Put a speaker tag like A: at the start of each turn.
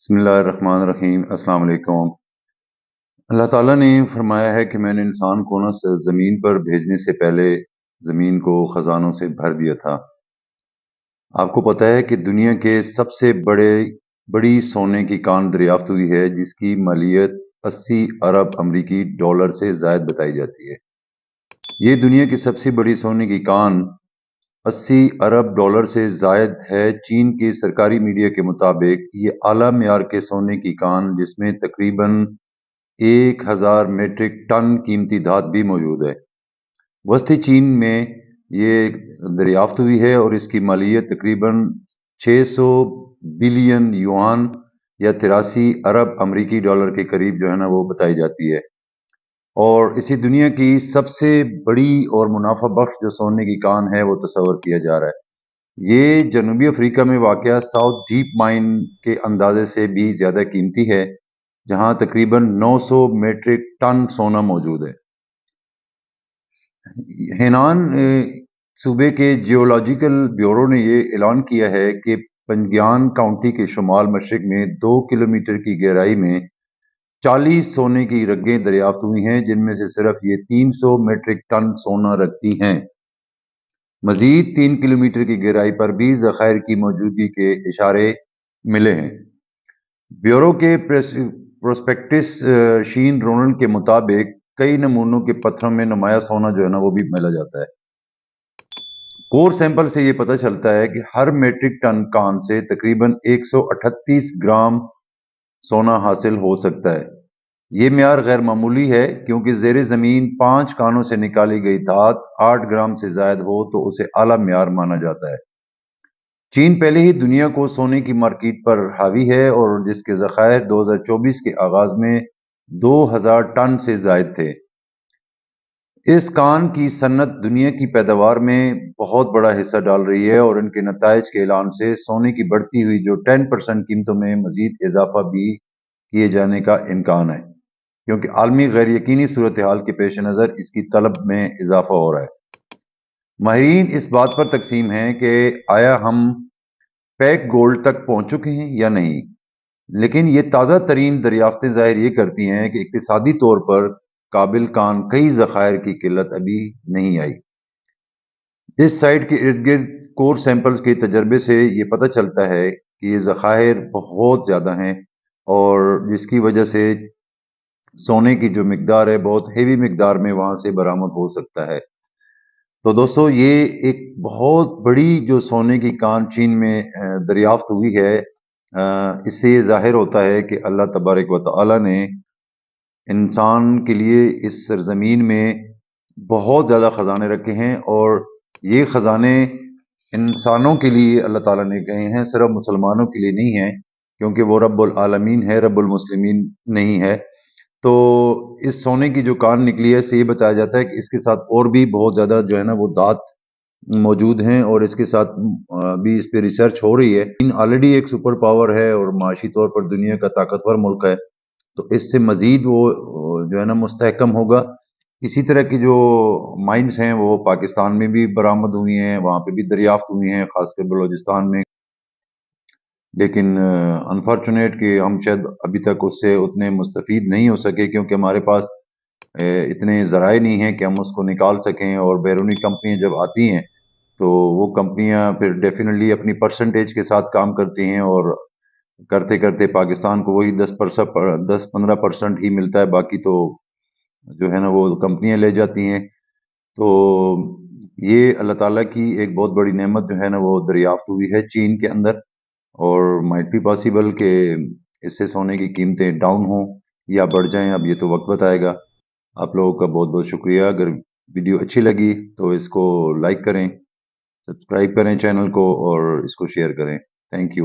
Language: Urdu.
A: بسم اللہ الرحمن الرحیم، السلام علیکم۔ اللہ تعالیٰ نے فرمایا ہے کہ میں نے انسان کو نہ زمین پر بھیجنے سے پہلے زمین کو خزانوں سے بھر دیا تھا۔ آپ کو پتہ ہے کہ دنیا کے سب سے بڑے، بڑی سونے کی کان دریافت ہوئی ہے، جس کی مالیت اسی ارب امریکی ڈالر سے زائد بتائی جاتی ہے۔ یہ دنیا کی سب سے بڑی سونے کی کان اسی ارب ڈالر سے زائد ہے چین کے سرکاری میڈیا کے مطابق یہ اعلیٰ معیار کے سونے کی کان جس میں تقریباً ایک ہزار میٹرک ٹن قیمتی دھات بھی موجود ہے۔ وسطی چین میں یہ دریافت ہوئی ہے اور اس کی مالیت تقریباً چھ سو بلین یوان یا تراسی ارب امریکی ڈالر کے قریب جو ہے نا وہ بتائی جاتی ہے۔ اور اسی دنیا کی سب سے بڑی اور منافع بخش جو سونے کی کان ہے، وہ تصور کیا جا رہا ہے۔ یہ جنوبی افریقہ میں واقع ساؤتھ ڈیپ مائن کے اندازے سے بھی زیادہ قیمتی ہے، جہاں تقریباً نو سو میٹرک ٹن سونا موجود ہے۔ ہینان صوبے کے جیولوجیکل بیورو نے یہ اعلان کیا ہے کہ پنجیان کاؤنٹی کے شمال مشرق میں دو کلومیٹر کی گہرائی میں چالیس سونے کی رگیں دریافت ہوئی ہیں، جن میں سے صرف یہ تین سو میٹرک ٹن سونا رکھتی ہیں۔ مزید تین کلومیٹر کی گہرائی پر بھی ذخائر کی موجودگی کے اشارے ملے ہیں۔ بیورو کے پروسپیکٹس شین رونل کے مطابق کئی نمونوں کے پتھروں میں نمایاں سونا جو ہے نا وہ بھی ملا جاتا ہے۔ کور سیمپل سے یہ پتہ چلتا ہے کہ ہر میٹرک ٹن کان سے تقریباً ایک سو اٹھتیس گرام سونا حاصل ہو سکتا ہے۔ یہ معیار غیر معمولی ہے کیونکہ زیر زمین پانچ کانوں سے نکالی گئی دھات آٹھ گرام سے زائد ہو تو اسے اعلیٰ معیار مانا جاتا ہے۔ چین پہلے ہی دنیا کو سونے کی مارکیٹ پر حاوی ہے اور جس کے ذخائر دو ہزار چوبیس کے آغاز میں دو ہزار ٹن سے زائد تھے۔ اس کان کی صنعت دنیا کی پیداوار میں بہت بڑا حصہ ڈال رہی ہے اور ان کے نتائج کے اعلان سے سونے کی بڑھتی ہوئی جو ٹین پرسنٹ قیمتوں میں مزید اضافہ بھی کیے جانے کا امکان ہے۔ کیونکہ عالمی غیر یقینی صورتحال کے پیش نظر اس کی طلب میں اضافہ ہو رہا ہے۔ ماہرین، اس بات پر تقسیم ہیں کہ آیا ہم پیک گولڈ تک پہنچ چکے ہیں یا نہیں۔ لیکن یہ تازہ ترین دریافتیں ظاہر یہ کرتی ہیں کہ اقتصادی طور پر قابل کان کئی ذخائر کی قلت ابھی نہیں آئی۔ اس سائٹ کے ارد گرد کور سیمپلز کے تجربے سے یہ پتہ چلتا ہے کہ یہ ذخائر بہت زیادہ ہیں اور جس کی وجہ سے سونے کی جو مقدار ہے، بہت ہیوی مقدار میں وہاں سے برآمد ہو سکتا ہے۔ تو دوستو، یہ ایک بہت بڑی جو سونے کی کان چین میں دریافت ہوئی ہے۔ اس سے یہ ظاہر ہوتا ہے کہ اللہ تبارک و تعالی نے انسان کے لیے اس سرزمین میں بہت زیادہ خزانے رکھے ہیں اور یہ خزانے انسانوں کے لیے اللہ تعالیٰ نے کہے ہیں، صرف مسلمانوں کے لیے نہیں ہیں، کیونکہ وہ رب العالمین ہے، رب المسلمین نہیں ہے۔ تو اس سونے کی جو کان نکلی ہے سے یہ بتایا جاتا ہے کہ اس کے ساتھ اور بھی بہت زیادہ جو ہے نا وہ دانت موجود ہیں اور اس کے ساتھ بھی اس پہ ریسرچ ہو رہی ہے۔ آلریڈی ایک سپر پاور ہے اور معاشی طور پر دنیا کا طاقتور ملک ہے۔ تو اس سے مزید وہ جو ہے نا مستحکم ہوگا۔ اسی طرح کی جو مائنس ہیں، وہ پاکستان میں بھی برآمد ہوئی ہیں، وہاں پہ بھی دریافت ہوئی ہیں، خاص کر بلوچستان میں۔ لیکن انفارچونیٹ کہ ہم شاید ابھی تک اس سے اتنے مستفید نہیں ہو سکے کیونکہ ہمارے پاس اتنے ذرائع نہیں ہیں کہ ہم اس کو نکال سکیں اور بیرونی کمپنیاں جب آتی ہیں تو وہ کمپنیاں پھر ڈیفینیٹلی اپنی پرسنٹیج کے ساتھ کام کرتی ہیں اور کرتے کرتے پاکستان کو وہی دس پرسنٹ دس پندرہ پرسنٹ ہی ملتا ہے، باقی تو جو ہے نا وہ کمپنیاں لے جاتی ہیں۔ تو یہ اللہ تعالیٰ کی ایک بہت بڑی نعمت جو ہے نا وہ دریافت ہوئی ہے چین کے اندر۔ اور مائٹ بھی پاسبل کہ اس سے سونے کی قیمتیں ڈاؤن ہوں یا بڑھ جائیں، اب یہ تو وقت بتائے گا۔ آپ لوگوں کا بہت بہت شکریہ۔ اگر ویڈیو اچھی لگی تو اس کو لائک کریں، سبسکرائب کریں چینل کو اور اس کو شیئر کریں۔ Thank you